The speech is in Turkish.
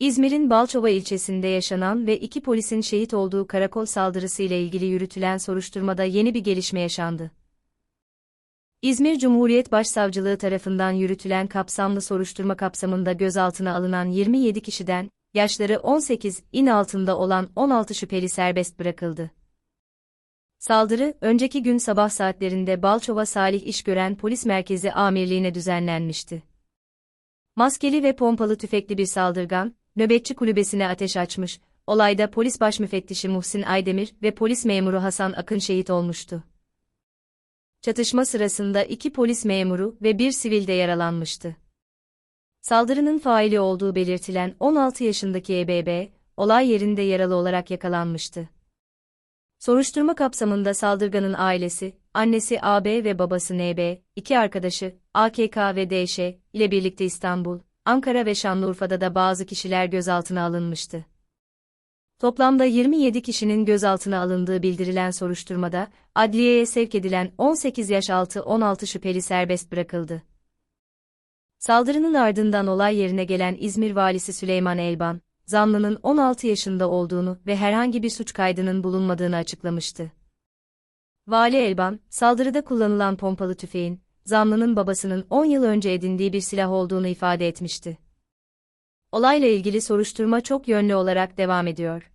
İzmir'in Balçova ilçesinde yaşanan ve iki polisin şehit olduğu karakol saldırısı ile ilgili yürütülen soruşturmada yeni bir gelişme yaşandı. İzmir Cumhuriyet Başsavcılığı tarafından yürütülen kapsamlı soruşturma kapsamında gözaltına alınan 27 kişiden, yaşları 18 in altında olan 16 şüpheli serbest bırakıldı. Saldırı, önceki gün sabah saatlerinde Balçova Salih İşgören Polis Merkezi Amirliğine düzenlenmişti. Maskeli ve pompalı tüfekli bir saldırgan, nöbetçi kulübesine ateş açmış, olayda polis baş müfettişi Muhsin Aydemir ve polis memuru Hasan Akın şehit olmuştu. Çatışma sırasında iki polis memuru ve bir sivil de yaralanmıştı. Saldırının faili olduğu belirtilen 16 yaşındaki EBB, olay yerinde yaralı olarak yakalanmıştı. Soruşturma kapsamında saldırganın ailesi, annesi AB ve babası NB, iki arkadaşı, AKK ve DŞ, ile birlikte İstanbul, Ankara ve Şanlıurfa'da da bazı kişiler gözaltına alınmıştı. Toplamda 27 kişinin gözaltına alındığı bildirilen soruşturmada, adliyeye sevk edilen 18 yaş altı 16 şüpheli serbest bırakıldı. Saldırının ardından olay yerine gelen İzmir valisi Süleyman Elban, zanlının 16 yaşında olduğunu ve herhangi bir suç kaydının bulunmadığını açıklamıştı. Vali Elban, saldırıda kullanılan pompalı tüfeğin, zanlının babasının 10 yıl önce edindiği bir silah olduğunu ifade etmişti. Olayla ilgili soruşturma çok yönlü olarak devam ediyor.